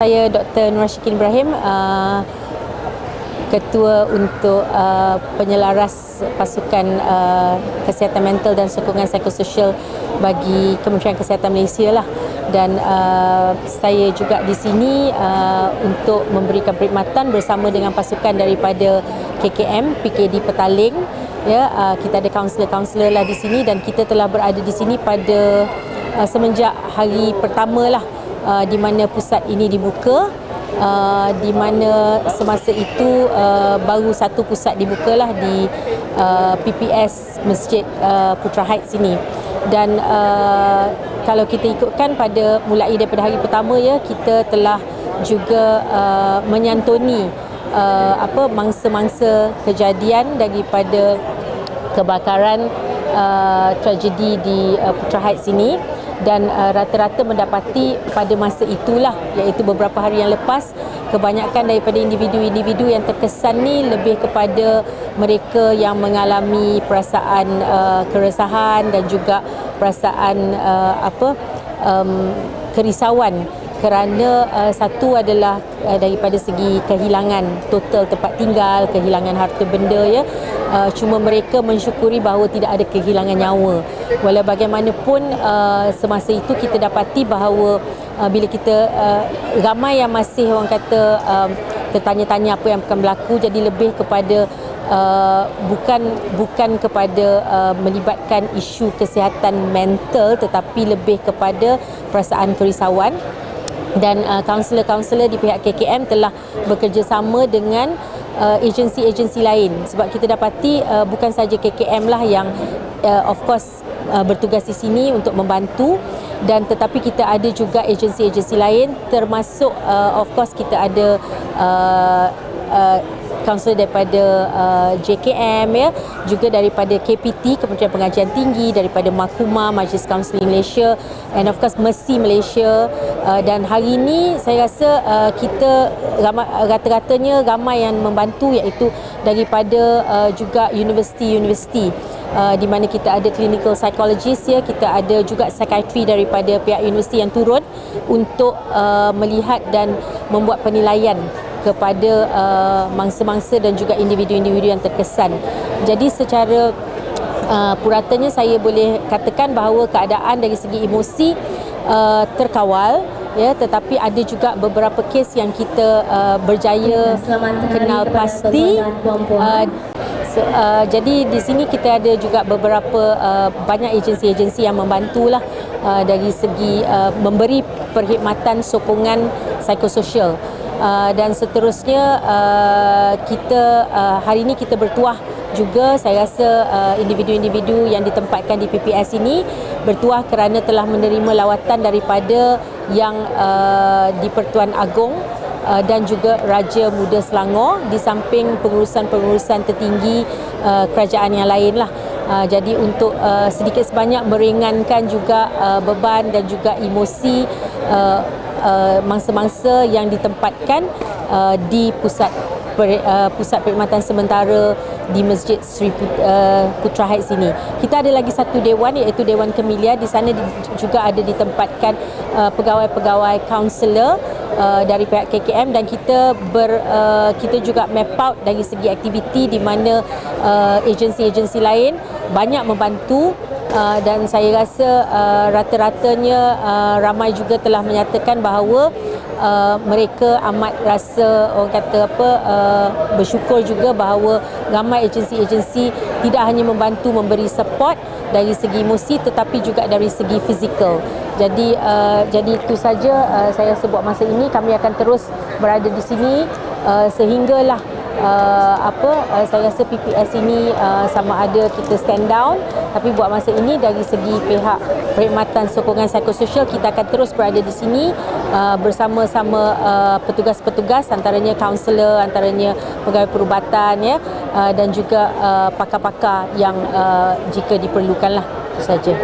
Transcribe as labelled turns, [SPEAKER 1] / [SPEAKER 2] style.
[SPEAKER 1] Saya Dr. Nur Syikin Ibrahim, uh, Ketua untuk uh, penyelaras pasukan uh, kesihatan mental dan sokongan psikososial bagi Kementerian Kesihatan Malaysia lah. Dan saya juga di sini untuk memberikan perkhidmatan bersama dengan pasukan daripada KKM, PKD Petaling. Ya, kita ada kaunselor-kaunselor lah di sini dan kita telah berada di sini pada semenjak hari pertama lah uh, di mana pusat ini dibuka uh, di mana semasa itu uh, baru satu pusat dibukalah di uh, PPS Masjid uh, Putra Heights sini dan uh, kalau kita ikutkan pada mulai daripada hari pertama ya kita telah juga uh, menyantuni uh, apa mangsa-mangsa kejadian daripada kebakaran uh, tragedi di uh, Putra Heights ini dan uh, rata-rata mendapati pada masa itulah iaitu beberapa hari yang lepas kebanyakan daripada individu-individu yang terkesan ni lebih kepada mereka yang mengalami perasaan uh, keresahan dan juga perasaan uh, apa um, kerisauan kerana uh, satu adalah uh, daripada segi kehilangan total tempat tinggal, kehilangan harta benda ya. Uh, cuma mereka mensyukuri bahawa tidak ada kehilangan nyawa. Walau bagaimanapun uh, semasa itu kita dapati bahawa uh, bila kita uh, ramai yang masih orang kata uh, tertanya-tanya apa yang akan berlaku jadi lebih kepada Uh, bukan bukan kepada uh, melibatkan isu kesihatan mental tetapi lebih kepada perasaan kerisauan dan uh, kaunselor-kaunselor di pihak KKM telah bekerjasama dengan uh, agensi-agensi lain. Sebab kita dapati uh, bukan saja KKM lah yang uh, of course uh, bertugas di sini untuk membantu. Dan tetapi kita ada juga agensi-agensi lain. Termasuk uh, of course kita ada uh, uh, kaunselor daripada uh, JKM ya. Juga daripada KPT Kementerian Pengajian Tinggi daripada Makuma Majlis Kaunseling Malaysia and of course Mercy Malaysia. Uh, dan hari ini saya rasa uh, kita ramai, rata-ratanya ramai yang membantu iaitu daripada uh, juga universiti-universiti Uh, di mana kita ada clinical psychologist ya. Kita ada juga psychiatry daripada pihak universiti yang turun untuk uh, melihat dan membuat penilaian kepada uh, mangsa-mangsa dan juga individu-individu yang terkesan. Jadi secara uh, puratanya saya boleh katakan bahawa keadaan dari segi emosi uh, terkawal ya tetapi ada juga beberapa kes yang kita uh, berjaya kenal pasti uh, So, uh, jadi di sini kita ada juga beberapa uh, banyak agensi-agensi yang membantulah uh, dari segi uh, memberi perkhidmatan sokongan psikososial. Uh, dan seterusnya uh, kita uh, hari ini kita bertuah juga saya rasa uh, individu-individu yang ditempatkan di PPS ini bertuah kerana telah menerima lawatan daripada yang uh, di Pertuan Agong uh, dan juga Raja Muda Selangor di samping pengurusan-pengurusan tertinggi uh, kerajaan yang lain lah. Uh, jadi untuk uh, sedikit sebanyak meringankan juga uh, beban dan juga emosi uh, Uh, mangsa-mangsa yang ditempatkan uh, di pusat per, uh, pusat perkhidmatan sementara di Masjid Sri uh, Putra Heights ini. Kita ada lagi satu dewan iaitu Dewan Kemilia di sana di, juga ada ditempatkan uh, pegawai-pegawai kaunselor uh, dari pihak KKM dan kita ber uh, kita juga map out dari segi aktiviti di mana uh, agensi-agensi lain banyak membantu Uh, dan saya rasa uh, rata-ratanya uh, ramai juga telah menyatakan bahawa uh, mereka amat rasa orang kata apa uh, bersyukur juga bahawa ramai agensi-agensi tidak hanya membantu memberi support dari segi emosi tetapi juga dari segi fizikal. Jadi uh, jadi itu saja uh, saya sebut masa ini kami akan terus berada di sini uh, sehinggalah uh, apa uh, saya rasa PPS ini uh, sama ada kita stand down tapi buat masa ini dari segi pihak perkhidmatan sokongan psikososial kita akan terus berada di sini uh, bersama-sama uh, petugas-petugas antaranya kaunselor antaranya pegawai perubatan ya uh, dan juga uh, pakar-pakar yang uh, jika diperlukanlah saja.